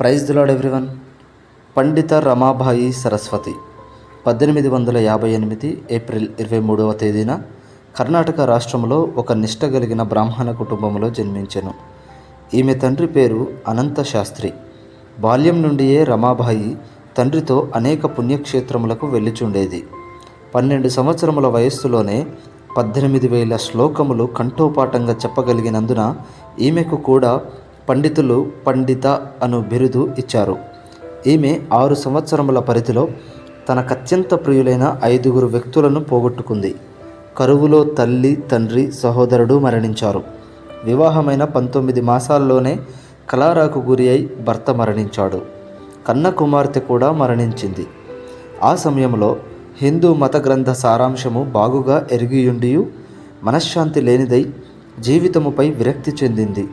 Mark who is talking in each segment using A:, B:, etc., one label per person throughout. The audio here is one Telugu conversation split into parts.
A: Praise దిలాడ్ everyone. పండిత రమాబాయి సరస్వతి పద్దెనిమిది వందల యాభై ఎనిమిది ఏప్రిల్ ఇరవై మూడవ తేదీన కర్ణాటక రాష్ట్రంలో ఒక నిష్ట కలిగిన బ్రాహ్మణ కుటుంబంలో జన్మించెను. ఈమె తండ్రి పేరు అనంత శాస్త్రి. బాల్యం నుండియే రమాబాయి తండ్రితో అనేక పుణ్యక్షేత్రములకు వెళ్ళిచుండేది. పన్నెండు సంవత్సరముల వయస్సులోనే పద్దెనిమిది వేల శ్లోకములు కంఠోపాఠంగా చెప్పగలిగినందున ఈమెకు కూడా పండితులు పండిత అను బిరుదు ఇచ్చారు. ఈమె ఆరు సంవత్సరముల పరిధిలో తనకత్యంత ప్రియులైన ఐదుగురు వ్యక్తులను పోగొట్టుకుంది. కరువులో తల్లి తండ్రి సహోదరుడు మరణించారు. వివాహమైన పంతొమ్మిది మాసాల్లోనే కలారాకు గురి అయి భర్త మరణించాడు. కన్న కుమార్తె కూడా మరణించింది. ఆ సమయంలో హిందూ మత గ్రంథ సారాంశము బాగుగా ఎరిగియుండియు మనశ్శాంతి లేనిదై జీవితముపై విరక్తి చెందింది.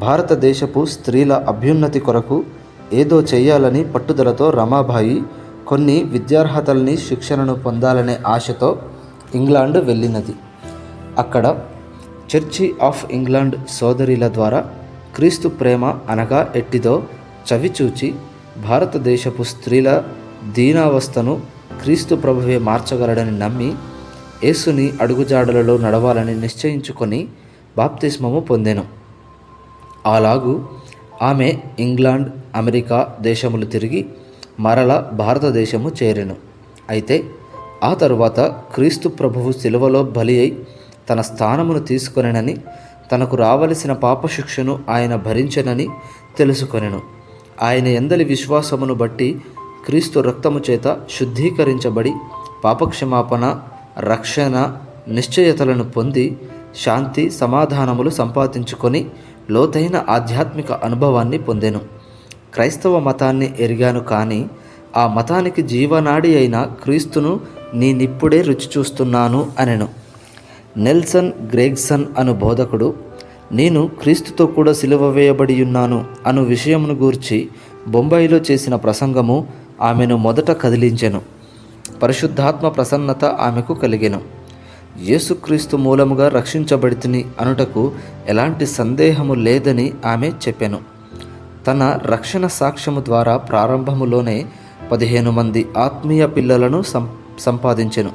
A: భారతదేశపు స్త్రీల అభ్యున్నతి కొరకు ఏదో చేయాలని పట్టుదలతో రమాబాయి కొన్ని విద్యార్హతల్ని శిక్షణను పొందాలనే ఆశతో ఇంగ్లాండ్ వెళ్ళినది. అక్కడ చర్చి ఆఫ్ ఇంగ్లాండ్ సోదరిల ద్వారా క్రీస్తు ప్రేమ అనగా ఎట్టిదో చవిచూచి భారతదేశపు స్త్రీల దీనావస్థను క్రీస్తు ప్రభువే మార్చగలడని నమ్మి యేసుని అడుగుజాడలలో నడవాలని నిశ్చయించుకొని బాప్తిస్మము పొందెను. అలాగూ ఆమె ఇంగ్లాండ్ అమెరికా దేశములు తిరిగి మరల భారతదేశము చేరెను. అయితే ఆ తరువాత క్రీస్తు ప్రభువు శిలువలో బలి అయి తన స్థానమును తీసుకొనెనని తనకు రావలసిన పాపశిక్షను ఆయన భరించెనని తెలుసుకొనెను. ఆయన ఎందలి విశ్వాసమును బట్టి క్రీస్తు రక్తము చేత శుద్ధీకరించబడి పాపక్షమాపణ రక్షణ నిశ్చయతలను పొంది శాంతి సమాధానములు సంపాదించుకొని లోతైన ఆధ్యాత్మిక అనుభవాన్ని పొందెను. క్రైస్తవ మతాన్ని ఎరిగాను కానీ ఆ మతానికి జీవనాడి అయిన క్రీస్తును నేనిప్పుడే రుచి చూస్తున్నాను అనెను. నెల్సన్ గ్రేగ్సన్ అను బోధకుడు నేను క్రీస్తుతో కూడా సిలువ వేయబడి ఉన్నాను అను విషయమును గూర్చి బొంబాయిలో చేసిన ప్రసంగము ఆమెను మొదట కదిలించెను. పరిశుద్ధాత్మ ప్రసన్నత ఆమెకు కలిగెను. యేసుక్రీస్తు మూలముగా రక్షించబడితిని అనుటకు ఎలాంటి సందేహము లేదని ఆమె చెప్పెను. తన రక్షణ సాక్ష్యము ద్వారా ప్రారంభములోనే పదిహేను మంది ఆత్మీయ పిల్లలను సం సంపాదించెను.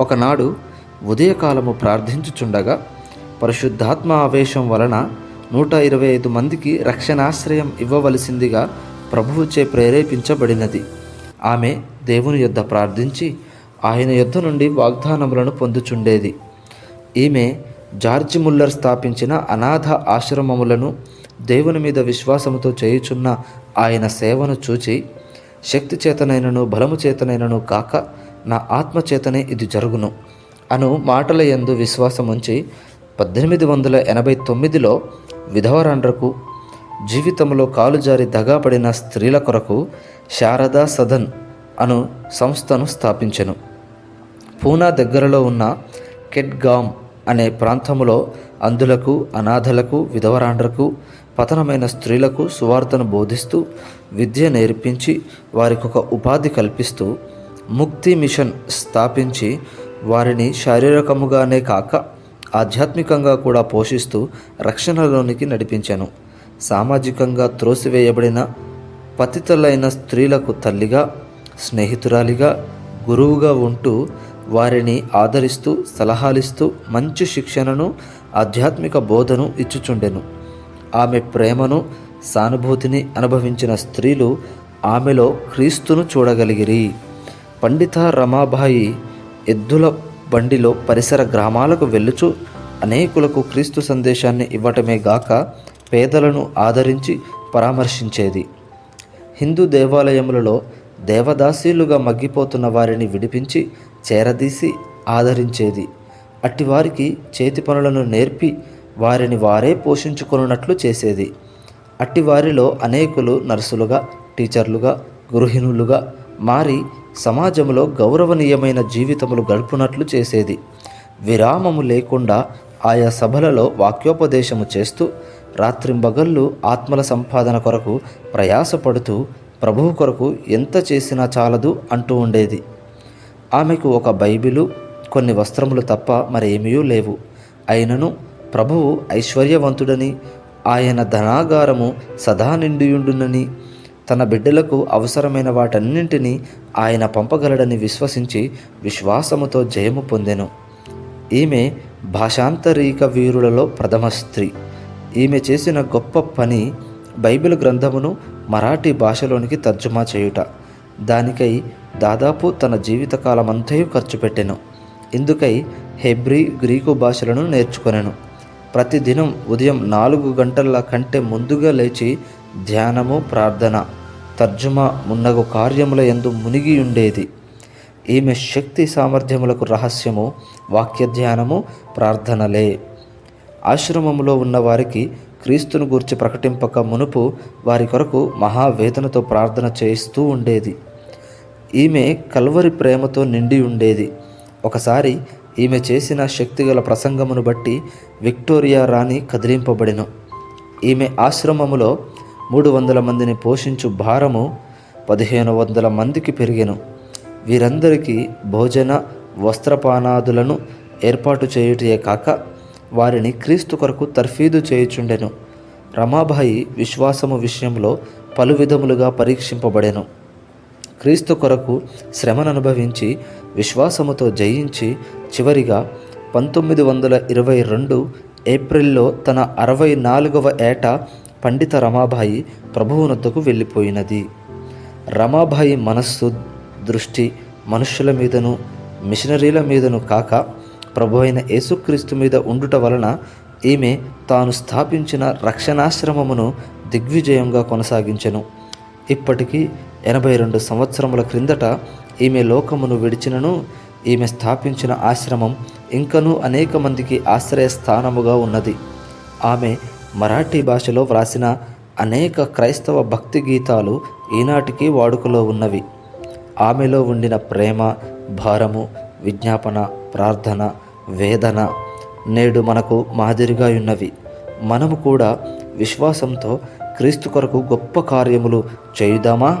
A: ఒకనాడు ఉదయకాలము ప్రార్థించుచుండగా పరిశుద్ధాత్మ ఆవేశం వలన నూట ఇరవై ఐదు మందికి రక్షణాశ్రయం ఇవ్వవలసిందిగా ప్రభువుచే ప్రేరేపించబడినది. ఆమె దేవుని యొద్ద ప్రార్థించి ఆయన యుద్ధ నుండి వాగ్దానములను పొందుచుండేది. ఈమె జార్జి ముల్లర్ స్థాపించిన అనాథ ఆశ్రమములను దేవుని మీద విశ్వాసముతో చేయుచున్న ఆయన సేవను చూచి శక్తి చేతనైనను బలము చేతనైనను కాక నా ఆత్మ చేతనే ఇది జరుగును అను మాటల యందు విశ్వాసముంచి పద్దెనిమిది వందల ఎనభై తొమ్మిదిలో విధవరాండ్రకు జీవితంలో కాలు జారి దగాపడిన స్త్రీల కొరకు శారదా సదన్ అను సంస్థను స్థాపించెను. పూనా దగ్గరలో ఉన్న కెట్గామ్ అనే ప్రాంతములో అంధులకు అనాథలకు విధవరాండ్రకు పతనమైన స్త్రీలకు సువార్తను బోధిస్తూ విద్య నేర్పించి వారికి ఒక ఉపాధి కల్పిస్తూ ముక్తి మిషన్ స్థాపించి వారిని శారీరకముగానే కాక ఆధ్యాత్మికంగా కూడా పోషిస్తూ రక్షణలోనికి నడిపించాను. సామాజికంగా త్రోసివేయబడిన పతితలైన స్త్రీలకు తల్లిగా స్నేహితురాలిగా గురువుగా ఉంటూ వారిని ఆదరిస్తూ సలహాలిస్తూ మంచి శిక్షణను ఆధ్యాత్మిక బోధను ఇచ్చుచుండెను. ఆమె ప్రేమను సానుభూతిని అనుభవించిన స్త్రీలు ఆమెలో క్రీస్తును చూడగలిగిరి. పండిత రమాబాయి ఎద్దుల బండిలో పరిసర గ్రామాలకు వెళ్ళుచు అనేకులకు క్రీస్తు సందేశాన్ని ఇవ్వటమే గాక పేదలను ఆదరించి పరామర్శించేది. హిందూ దేవాలయములలో దేవదాసీలుగా మగ్గిపోతున్న వారిని విడిపించి చేరదీసి ఆదరించేది. అట్టివారికి చేతి పనులను నేర్పి వారిని వారే పోషించుకొనున్నట్లు చేసేది. అట్టివారిలో అనేకులు నర్సులుగా టీచర్లుగా గృహిణులుగా మారి సమాజంలో గౌరవనీయమైన జీవితములు గడుపునట్లు చేసేది. విరామము లేకుండా ఆయా సభలలో వాక్యోపదేశము చేస్తూ రాత్రింబగళ్ళు ఆత్మల సంపాదన కొరకు ప్రయాసపడుతూ ప్రభువు కొరకు ఎంత చేసినా చాలదు అంటూ ఉండేది. ఆమెకు ఒక బైబిలు కొన్ని వస్త్రములు తప్ప మరేమీ లేవు. అయినను ప్రభువు ఐశ్వర్యవంతుడని ఆయన ధనాగారము సదా నిండియుండునని తన బిడ్డలకు అవసరమైన వాటన్నింటినీ ఆయన పంపగలడని విశ్వసించి విశ్వాసముతో జయము పొందెను. ఈమె భాషాంతరీక వీరులలో ప్రథమ స్త్రీ. ఈమె చేసిన గొప్ప పని బైబిల్ గ్రంథమును మరాఠీ భాషలోనికి తర్జుమా చేయుట. దానికై దాదాపు తన జీవితకాలమంతయు ఖర్చు పెట్టెను. ఇందుకై హెబ్రీ గ్రీకు భాషలను నేర్చుకొనెను. ప్రతిదినం ఉదయం నాలుగు గంటల కంటే ముందుగా లేచి ధ్యానము ప్రార్థన తర్జుమా మున్నగు కార్యముల ఎందు మునిగి ఉండేది ఈమె శక్తి సామర్థ్యములకు రహస్యము వాక్య ధ్యానము ప్రార్థనలే. ఆశ్రమములో ఉన్నవారికి క్రీస్తును గూర్చి ప్రకటింపక మునుపు వారి కొరకు మహావేదనతో ప్రార్థన చేయిస్తూ ఉండేది. ఈమె కల్వరి ప్రేమతో నిండి ఉండేది. ఒకసారి ఈమె చేసిన శక్తిగల ప్రసంగమును బట్టి విక్టోరియా రాణి కదిలింపబడెను. ఈమె ఆశ్రమములో మూడు వందల మందిని పోషించు భారము పదిహేను వందల మందికి పెరిగెను. వీరందరికీ భోజన వస్త్రపానాదులను ఏర్పాటు చేయుటే కాక వారిని క్రీస్తు కొరకు తర్ఫీదు చేయుచుండెను. రమాబాయి విశ్వాసము విషయంలో పలు విధములుగా పరీక్షింపబడెను. క్రీస్తు కొరకు శ్రమను అనుభవించి విశ్వాసముతో జయించి చివరిగా పంతొమ్మిది వందల ఇరవై రెండు ఏప్రిల్లో తన అరవై నాలుగవ ఏట పండిత రమాబాయి ప్రభువునొద్దకు వెళ్ళిపోయినది. రమాబాయి మనస్సు దృష్టి మనుష్యుల మీదను మిషనరీల మీదను కాక ప్రభు అయిన యేసుక్రీస్తు మీద ఉండుట వలన ఈమె తాను స్థాపించిన రక్షణాశ్రమమును దిగ్విజయంగా కొనసాగించెను. ఇప్పటికీ ఎనభై రెండు సంవత్సరముల క్రిందట ఈమె లోకమును విడిచినను ఈమె స్థాపించిన ఆశ్రమం ఇంకనూ అనేక మందికి ఆశ్రయ స్థానముగా ఉన్నది. ఆమె మరాఠీ భాషలో వ్రాసిన అనేక క్రైస్తవ భక్తి గీతాలు ఈనాటికి వాడుకలో ఉన్నవి. ఆమెలో ఉండిన ప్రేమ భారము విజ్ఞాపన ప్రార్థన వేదన నేడు మనకు మాదిరిగా ఉన్నవి. మనము కూడా విశ్వాసంతో క్రీస్తు కొరకు గొప్ప కార్యములు చేయుదామా?